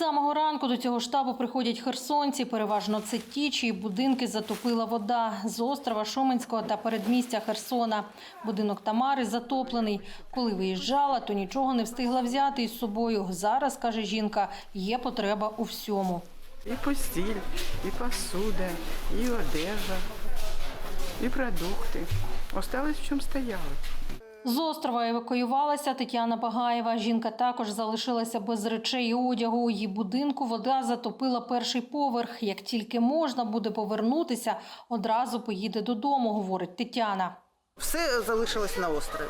самого ранку до цього штабу приходять херсонці. Переважно це ті, чиї будинки затопила вода з острова Шуменського та передмістя Херсона. Будинок Тамари затоплений. Коли виїжджала, то нічого не встигла взяти із собою. Зараз, каже жінка, є потреба у всьому. І постіль, і посуда, і одежа, і продукти. Осталось в чому стояли. З острова евакуювалася Тетяна Багаєва. Жінка також залишилася без речей і одягу. Її будинку вода затопила перший поверх. Як тільки можна буде повернутися, одразу поїде додому, говорить Тетяна. Все залишилось на острові.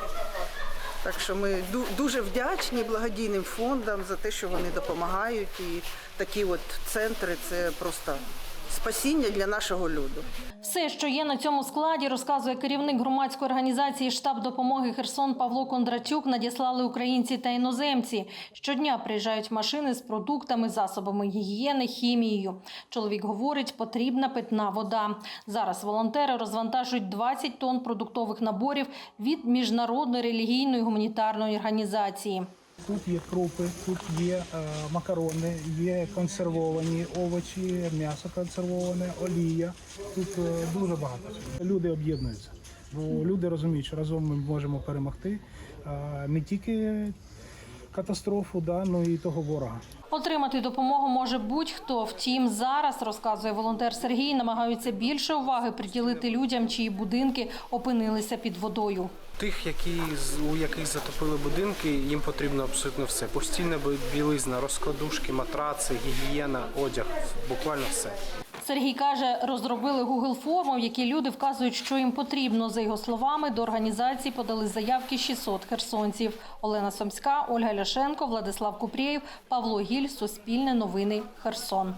Так що ми ду- дуже вдячні благодійним фондам за те, що вони допомагають. І такі от центри це просто спасіння для нашого люду. Все, що є на цьому складі, розказує керівник громадської організації штаб допомоги Херсон Павло Кондратюк. Надіслали українці та іноземці. Щодня приїжджають машини з продуктами, засобами гігієни, хімією. Чоловік говорить, потрібна питна вода. Зараз волонтери розвантажують 20 тонн продуктових наборів від міжнародної релігійної гуманітарної організації. Тут є крупи, тут є е, макарони, є консервовані овочі, м'ясо консервоване, олія. Тут е, дуже багато. Люди об'єднуються, бо люди розуміють, що разом ми можемо перемогти е, не тільки катастрофу, да, ну і того ворога. Отримати допомогу може будь-хто. Втім, зараз розказує волонтер Сергій, намагаються більше уваги приділити людям, чиї будинки опинилися під водою. Тих, які з- у яких затопили будинки, їм потрібно абсолютно все: постільна бі- білизна, розкладушки, матраци, гігієна, одяг, буквально все. Сергій каже, розробили Google форму, в якій люди вказують, що їм потрібно. За його словами, до організації подали заявки 600 херсонців. Олена Сомська, Ольга Ляшенко, Владислав Купрієв, Павло Гіль, Суспільне новини, Херсон.